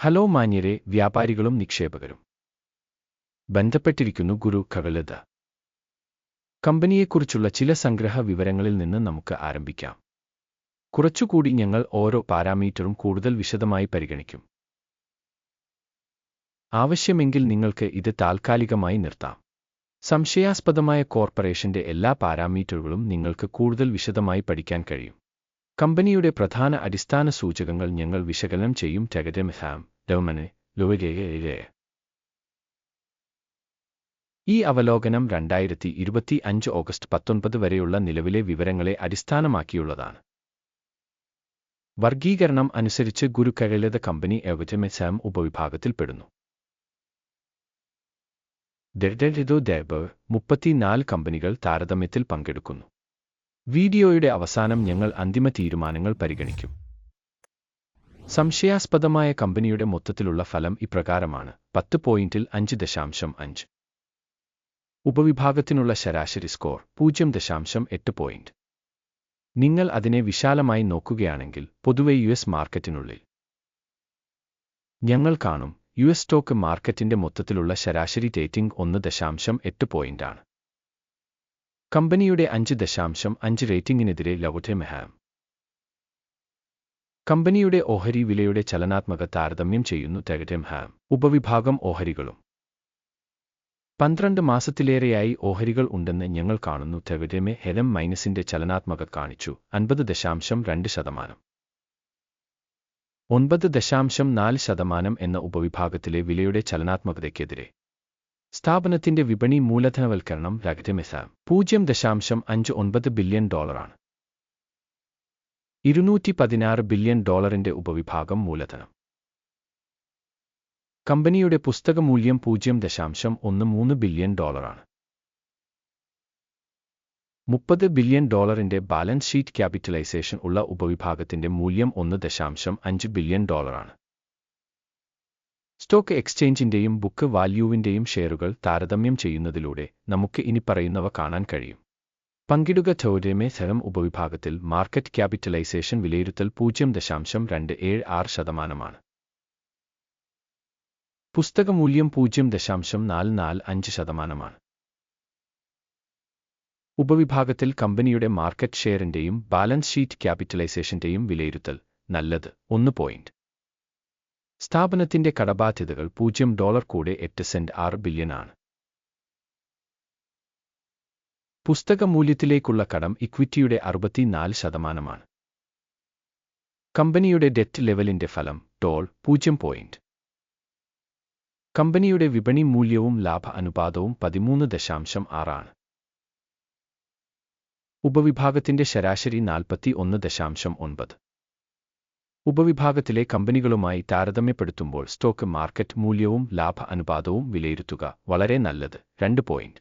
Hello മാന്യരെ വ്യാപാരികളും നിക്ഷേപകരും. ബന്ധപ്പെട്ടിരിക്കുന്നു ഗുരു കവലത കമ്പനിയെക്കുറിച്ചുള്ള ചില സംഗ്രഹ വിവരങ്ങളിൽ നിന്ന് നമുക്ക് ആരംഭിക്കാം. കുറച്ചുകൂടി ഞങ്ങൾ ഓരോ പാരാമീറ്ററും കൂടുതൽ വിശദമായി പരിഗണിക്കും. ആവശ്യമെങ്കിൽ നിങ്ങൾക്ക് ഇത് താൽക്കാലികമായി നിർത്താം. സംശയാസ്പദമായ കോർപ്പറേഷന്റെ എല്ലാ പാരാമീറ്ററുകളും നിങ്ങൾക്ക് കൂടുതൽ വിശദമായി പഠിക്കാൻ കഴിയും. കമ്പനിയുടെ പ്രധാന അടിസ്ഥാന സൂചകങ്ങൾ ഞങ്ങൾ വിശകലനം ചെയ്യും. ടെഗറ്റം ഹാം ഡോമനെ ലോകയെ ഈ അവലോകനം രണ്ടായിരത്തി ഇരുപത്തി അഞ്ച് ഓഗസ്റ്റ് പത്തൊൻപത് വരെയുള്ള നിലവിലെ വിവരങ്ങളെ അടിസ്ഥാനമാക്കിയുള്ളതാണ്. വർഗീകരണം അനുസരിച്ച് ഗുരുക്കഴലത കമ്പനി എവജമെസാം ഉപവിഭാഗത്തിൽപ്പെടുന്നു ഡെഡോ ദേബ് മുപ്പത്തിനാല് കമ്പനികൾ താരതമ്യത്തിൽ പങ്കെടുക്കുന്നു. വീഡിയോയുടെ അവസാനം ഞങ്ങൾ അന്തിമ തീരുമാനങ്ങൾ പരിഗണിക്കും. സംശയാസ്പദമായ കമ്പനിയുടെ മൊത്തത്തിലുള്ള ഫലം ഇപ്രകാരമാണ്. പത്ത് പോയിന്റിൽ അഞ്ച് ദശാംശം അഞ്ച്. ഉപവിഭാഗത്തിനുള്ള ശരാശരി സ്കോർ പൂജ്യം ദശാംശം എട്ട് പോയിന്റ്. നിങ്ങൾ അതിനെ വിശാലമായി നോക്കുകയാണെങ്കിൽ പൊതുവെ യു എസ് മാർക്കറ്റിനുള്ളിൽ. ഞങ്ങൾ കാണും യു എസ് സ്റ്റോക്ക് മാർക്കറ്റിന്റെ മൊത്തത്തിലുള്ള ശരാശരി റേറ്റിംഗ് ഒന്ന് ദശാംശം എട്ട് പോയിന്റാണ്. കമ്പനിയുടെ അഞ്ച് ദശാംശം അഞ്ച് റേറ്റിംഗിനെതിരെ ലവോട്ടെ മെഹാം കമ്പനിയുടെ ഓഹരി വിലയുടെ ചലനാത്മക താരതമ്യം ചെയ്യുന്നു തെഗറ്റം ഹാം. ഉപവിഭാഗം ഓഹരികളും. പന്ത്രണ്ട് മാസത്തിലേറെയായി ഓഹരികൾ ഉണ്ടെന്ന് ഞങ്ങൾ കാണുന്നു തെഗറ്റമെ ഹെലം മൈനസിന്റെ ചലനാത്മക കാണിച്ചു അൻപത് ദശാംശം രണ്ട് ശതമാനം. ഒൻപത് ദശാംശം നാല് ശതമാനം എന്ന ഉപവിഭാഗത്തിലെ വിലയുടെ ചലനാത്മകതയ്ക്കെതിരെ. സ്ഥാപനത്തിന്റെ വിപണി മൂലധനവൽക്കരണം രഗറ്റമെസ പൂജ്യം ദശാംശം അഞ്ച് ഒൻപത് ബില്യൺ ഡോളറാണ്. ഇരുന്നൂറ്റി പതിനാറ് ബില്യൺ ഡോളറിന്റെ ഉപവിഭാഗം മൂലധനം. കമ്പനിയുടെ പുസ്തക മൂല്യം പൂജ്യം ദശാംശം ഒന്ന് മൂന്ന് ബില്യൺ ഡോളറാണ്. മുപ്പത് ബില്യൺ ഡോളറിന്റെ ബാലൻസ് ഷീറ്റ് ക്യാപിറ്റലൈസേഷൻ ഉള്ള ഉപവിഭാഗത്തിന്റെ മൂല്യം ഒന്ന് ദശാംശം അഞ്ച് ബില്യൺ ഡോളറാണ്. സ്റ്റോക്ക് എക്സ്ചേഞ്ചിന്റെയും ബുക്ക് വാല്യൂവിന്റെയും ഷെയറുകൾ താരതമ്യം ചെയ്യുന്നതിലൂടെ നമുക്ക് ഇനി പറയുന്നവ കാണാൻ കഴിയും. പങ്കിടുക ചൗരമേ സ്ഥലം ഉപവിഭാഗത്തിൽ മാർക്കറ്റ് ക്യാപിറ്റലൈസേഷൻ വിലയിരുത്തൽ പൂജ്യം ദശാംശം രണ്ട് ഏഴ് ആറ് ശതമാനമാണ്. പുസ്തകമൂല്യം പൂജ്യം ദശാംശം നാല് നാല് അഞ്ച് ശതമാനമാണ്. ഉപവിഭാഗത്തിൽ കമ്പനിയുടെ മാർക്കറ്റ് ഷെയറിന്റെയും ബാലൻസ് ഷീറ്റ് ക്യാപിറ്റലൈസേഷന്റെയും വിലയിരുത്തൽ നല്ലത് ഒന്ന് പോയിന്റ്. സ്ഥാപനത്തിന്റെ കടബാധ്യതകൾ പൂജ്യം ഡോളർ കൂടെ എട്ട് സെന്റ് ആറ് ബില്യൺ ആണ്. പുസ്തക മൂല്യത്തിലേക്കുള്ള കടം ഇക്വിറ്റിയുടെ അറുപത്തിനാല് ശതമാനമാണ്. കമ്പനിയുടെ ഡെറ്റ് ലെവലിന്റെ ഫലം ടോൾ പൂജ്യം പോയിന്റ്. കമ്പനിയുടെ വിപണി മൂല്യവും ലാഭ അനുപാതവും പതിമൂന്ന് ദശാംശം ആറാണ് ഉപവിഭാഗത്തിന്റെ ശരാശരി നാൽപ്പത്തി ഒന്ന് ദശാംശം ഒൻപത്. ഉപവിഭാഗത്തിലെ കമ്പനികളുമായി താരതമ്യപ്പെടുത്തുമ്പോൾ സ്റ്റോക്ക് മാർക്കറ്റ് മൂല്യവും ലാഭ അനുപാതവും വിലയിരുത്തുക വളരെ നല്ലത്. രണ്ട് പോയിന്റ്.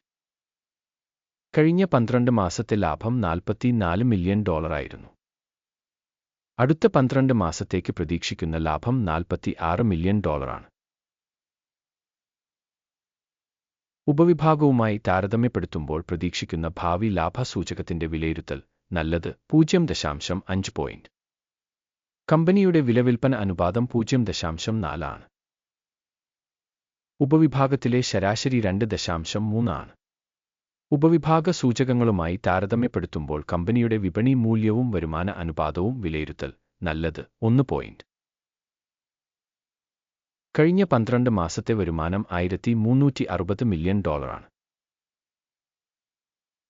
കഴിഞ്ഞ പന്ത്രണ്ട് മാസത്തെ ലാഭം നാൽപ്പത്തിനാല് മില്യൺ ഡോളറായിരുന്നു അടുത്ത പന്ത്രണ്ട് മാസത്തേക്ക് പ്രതീക്ഷിക്കുന്ന ലാഭം നാൽപ്പത്തി ആറ് മില്യൺ ഡോളറാണ് ഉപവിഭാഗവുമായി താരതമ്യപ്പെടുത്തുമ്പോൾ പ്രതീക്ഷിക്കുന്ന ഭാവി ലാഭസൂചകത്തിന്റെ വിലയിരുത്തൽ നല്ലത് പൂജ്യം ദശാംശം അഞ്ച് പോയിന്റ്. കമ്പനിയുടെ വിലവിൽപ്പന അനുപാതം പൂജ്യം ദശാംശം നാലാണ് ഉപവിഭാഗത്തിലെ ശരാശരി രണ്ട് ദശാംശം മൂന്നാണ് ഉപവിഭാഗ സൂചകങ്ങളുമായി താരതമ്യപ്പെടുത്തുമ്പോൾ കമ്പനിയുടെ വിപണി മൂല്യവും വരുമാന അനുപാതവും വിലയിരുത്തൽ നല്ലത്. ഒന്ന് പോയിന്റ്. കഴിഞ്ഞ പന്ത്രണ്ട് മാസത്തെ വരുമാനം ആയിരത്തി മുന്നൂറ്റി അറുപത് മില്യൺ ഡോളറാണ്.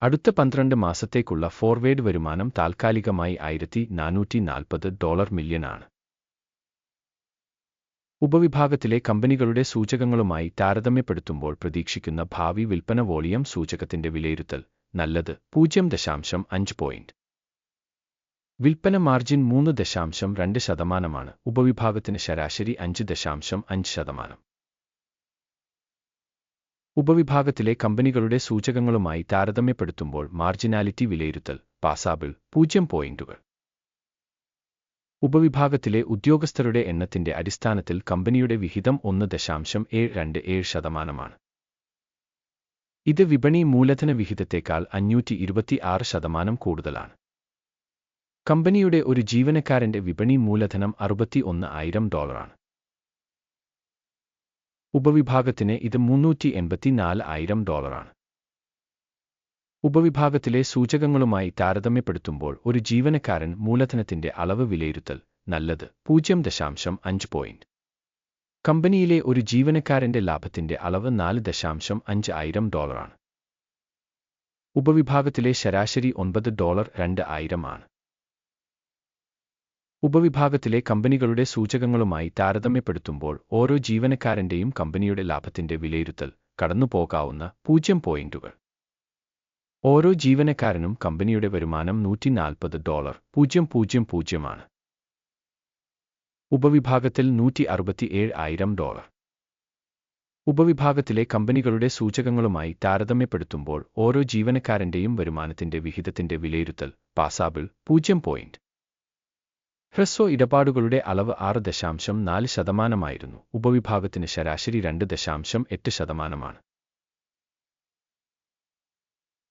അടുത്ത പന്ത്രണ്ട് മാസത്തേക്കുള്ള ഫോർവേഡ് വരുമാനം താൽക്കാലികമായി ആയിരത്തി നാനൂറ്റി നാൽപ്പത് ഡോളർ മില്യനാണ് ഉപവിഭാഗത്തിലെ കമ്പനികളുടെ സൂചകങ്ങളുമായി താരതമ്യപ്പെടുത്തുമ്പോൾ പ്രതീക്ഷിക്കുന്ന ഭാവി വിൽപ്പന വോളിയം സൂചകത്തിന്റെ വിലയിരുത്തൽ നല്ലത് പൂജ്യം ദശാംശം അഞ്ച് പോയിന്റ്. വിൽപ്പന മാർജിൻ മൂന്ന് ദശാംശം രണ്ട് ശതമാനമാണ് ഉപവിഭാഗത്തിന് ശരാശരി അഞ്ച് ദശാംശം അഞ്ച് ശതമാനം. ഉപവിഭാഗത്തിലെ കമ്പനികളുടെ സൂചകങ്ങളുമായി താരതമ്യപ്പെടുത്തുമ്പോൾ മാർജിനാലിറ്റി വിലയിരുത്തൽ പാസാബിൾ പൂജ്യം പോയിന്റുകൾ. ഉപവിഭാഗത്തിലെ ഉദ്യോഗസ്ഥരുടെ എണ്ണത്തിന്റെ അടിസ്ഥാനത്തിൽ കമ്പനിയുടെ വിഹിതം ഒന്ന് ദശാംശം ഏഴ് രണ്ട് ഏഴ് ശതമാനമാണ്. ഇത് വിപണി മൂലധന വിഹിതത്തേക്കാൾ അഞ്ഞൂറ്റി ഇരുപത്തി ആറ് ശതമാനം കൂടുതലാണ്. കമ്പനിയുടെ ഒരു ജീവനക്കാരന്റെ വിപണി മൂലധനം അറുപത്തി ഒന്ന് ആയിരം ഡോളറാണ്. ഉപവിഭാഗത്തിന് ഇത് മുന്നൂറ്റി എൺപത്തിനാല് ആയിരം ഡോളറാണ്. ഉപവിഭാഗത്തിലെ സൂചകങ്ങളുമായി താരതമ്യപ്പെടുത്തുമ്പോൾ ഒരു ജീവനക്കാരൻ മൂലധനത്തിന്റെ അളവ് വിലയിരുത്തൽ നല്ലത് പൂജ്യം ദശാംശം അഞ്ച് പോയിന്റ് കമ്പനിയിലെ ഒരു ജീവനക്കാരന്റെ ലാഭത്തിന്റെ അളവ് നാല് ദശാംശം അഞ്ച് ആയിരം ഡോളറാണ്. ഉപവിഭാഗത്തിലെ ശരാശരി ഒൻപത് ഡോളർ രണ്ട് ആയിരം ആണ്. ഉപവിഭാഗത്തിലെ കമ്പനികളുടെ സൂചകങ്ങളുമായി താരതമ്യപ്പെടുത്തുമ്പോൾ ഓരോ ജീവനക്കാരന്റെയും കമ്പനിയുടെ ലാഭത്തിന്റെ വിലയിരുത്തൽ കടന്നുപോകാവുന്ന പൂജ്യം പോയിന്റുകൾ. ഓരോ ജീവനക്കാരനും കമ്പനിയുടെ വരുമാനം നൂറ്റി നാൽപ്പത് ഡോളർ പൂജ്യം പൂജ്യം പൂജ്യമാണ്. ഉപവിഭാഗത്തിൽ നൂറ്റി അറുപത്തിയേഴ് ആയിരം ഡോളർ. ഉപവിഭാഗത്തിലെ കമ്പനികളുടെ സൂചകങ്ങളുമായി താരതമ്യപ്പെടുത്തുമ്പോൾ ഓരോ ജീവനക്കാരന്റെയും വരുമാനത്തിന്റെ വിഹിതത്തിന്റെ വിലയിരുത്തൽ പാസാബിൾ പൂജ്യം പോയിന്റ്. ഹ്രസ്വ ഇടപാടുകളുടെ അളവ് ആറ് ദശാംശം നാല് ശതമാനമായിരുന്നു. ഉപവിഭാഗത്തിന് ശരാശരി രണ്ട് ദശാംശം എട്ട് ശതമാനമാണ്.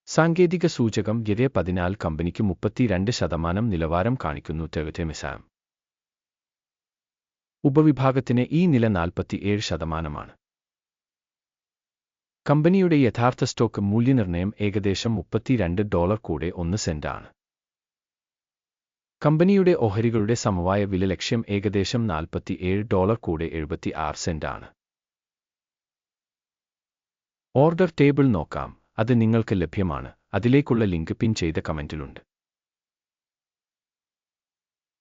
സാങ്കേതിക സൂചകം ഗിരെ പതിനാല് കമ്പനിക്ക് മുപ്പത്തിരണ്ട് ശതമാനം നിലവാരം കാണിക്കുന്നു തെവറ്റെമിസാം ഉപവിഭാഗത്തിന് ഈ നില നാൽപ്പത്തിയേഴ് ശതമാനമാണ്. കമ്പനിയുടെ യഥാർത്ഥ സ്റ്റോക്ക് മൂല്യനിർണയം ഏകദേശം മുപ്പത്തിരണ്ട് ഡോളർ കൂടെ ഒന്ന് സെന്റാണ്. കമ്പനിയുടെ ഓഹരികളുടെ സമവായ വില ലക്ഷ്യം ഏകദേശം നാൽപ്പത്തിയേഴ് ഡോളർ കൂടെ എഴുപത്തി ആറ് സെന്റാണ് ഓർഡർ ടേബിൾ നോക്കാം. അത് നിങ്ങൾക്ക് ലഭ്യമാണ്. അതിലേക്കുള്ള ലിങ്ക് പിൻ ചെയ്ത കമന്റിലുണ്ട്.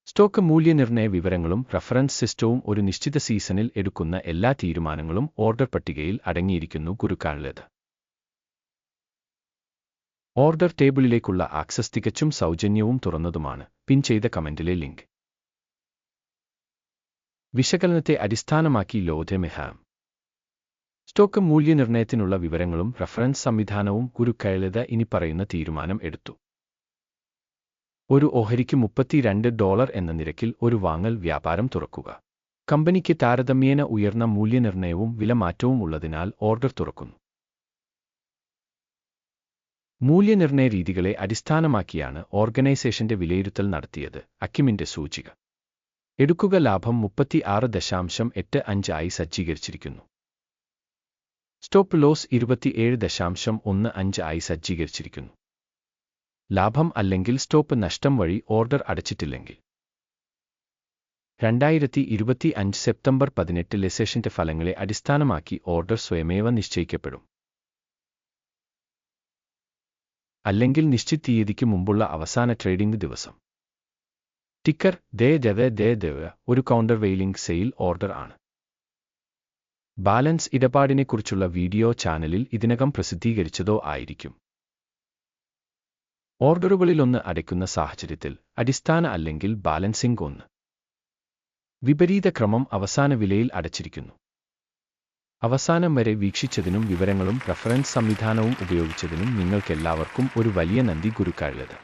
സ്റ്റോക്ക് മൂല്യനിർണയ വിവരങ്ങളും റഫറൻസ് സിസ്റ്റവും ഒരു നിശ്ചിത സീസണിൽ എടുക്കുന്ന എല്ലാ തീരുമാനങ്ങളും ഓർഡർ പട്ടികയിൽ അടങ്ങിയിരിക്കുന്നു ഗുരുക്കാണിലേത് ഓർഡർ ടേബിളിലേക്കുള്ള ആക്സസ് തികച്ചും സൗജന്യവും തുറന്നതുമാണ്. പിൻ ചെയ്ത കമന്റിലെ ലിങ്ക്. വിശകലനത്തെ അടിസ്ഥാനമാക്കി ലോധമെഹാം സ്റ്റോക്ക് മൂല്യനിർണയത്തിനുള്ള വിവരങ്ങളും റഫറൻസ് സംവിധാനവും ഗുരുക്കയലത ഇനി പറയുന്ന തീരുമാനം എടുത്തു. ഒരു ഓഹരിക്ക് മുപ്പത്തിരണ്ട് ഡോളർ എന്ന നിരക്കിൽ ഒരു വാങ്ങൽ വ്യാപാരം തുറക്കുക. കമ്പനിക്ക് താരതമ്യേന ഉയർന്ന മൂല്യനിർണയവും വിലമാറ്റവും ഉള്ളതിനാൽ ഓർഡർ തുറക്കുന്നു. മൂല്യനിർണയ രീതികളെ അടിസ്ഥാനമാക്കിയാണ് ഓർഗനൈസേഷന്റെ വിലയിരുത്തൽ നടത്തിയത് അക്കിമിന്റെ സൂചിക. എടുക്കുക ലാഭം മുപ്പത്തിയാറ് ദശാംശം എട്ട് അഞ്ചായി സജ്ജീകരിച്ചിരിക്കുന്നു. സ്റ്റോപ്പ് ലോസ് ഇരുപത്തിയേഴ് ദശാംശം ഒന്ന് അഞ്ച് ആയി സജ്ജീകരിച്ചിരിക്കുന്നു. ലാഭം അല്ലെങ്കിൽ സ്റ്റോപ്പ് നഷ്ടം വഴി ഓർഡർ അടച്ചിട്ടില്ലെങ്കിൽ. രണ്ടായിരത്തി ഇരുപത്തി അഞ്ച് സെപ്റ്റംബർ പതിനെട്ട് ലെസേഷന്റെ ഫലങ്ങളെ അടിസ്ഥാനമാക്കി ഓർഡർ സ്വയമേവ നിശ്ചയിക്കപ്പെടും. അല്ലെങ്കിൽ നിശ്ചിത തീയതിക്ക് മുമ്പുള്ള അവസാന ട്രേഡിംഗ് ദിവസം. ടിക്കർ ദേ ദവ ദേ ദവ ഒരു കൗണ്ടർ വെയിലിംഗ് സെയിൽ ഓർഡർ ആണ്. ബാലൻസ് ഇടപാടിനെക്കുറിച്ചുള്ള വീഡിയോ ചാനലിൽ ഇതിനകം പ്രസിദ്ധീകരിച്ചതോ ആയിരിക്കും. ഓർഡറുകളിലൊന്ന് അടയ്ക്കുന്ന സാഹചര്യത്തിൽ അടിസ്ഥാന അല്ലെങ്കിൽ ബാലൻസിംഗ് ഒന്ന്. വിപരീത ക്രമം അവസാന വിലയിൽ അടച്ചിരിക്കുന്നു. അവസാനം വരെ വീക്ഷിച്ചതിനും വിവരങ്ങളും റഫറൻസ് സംവിധാനവും ഉപയോഗിച്ചതിനും നിങ്ങൾക്കെല്ലാവർക്കും ഒരു വലിയ നന്ദി ഗുരുക്കാഴുള്ളത്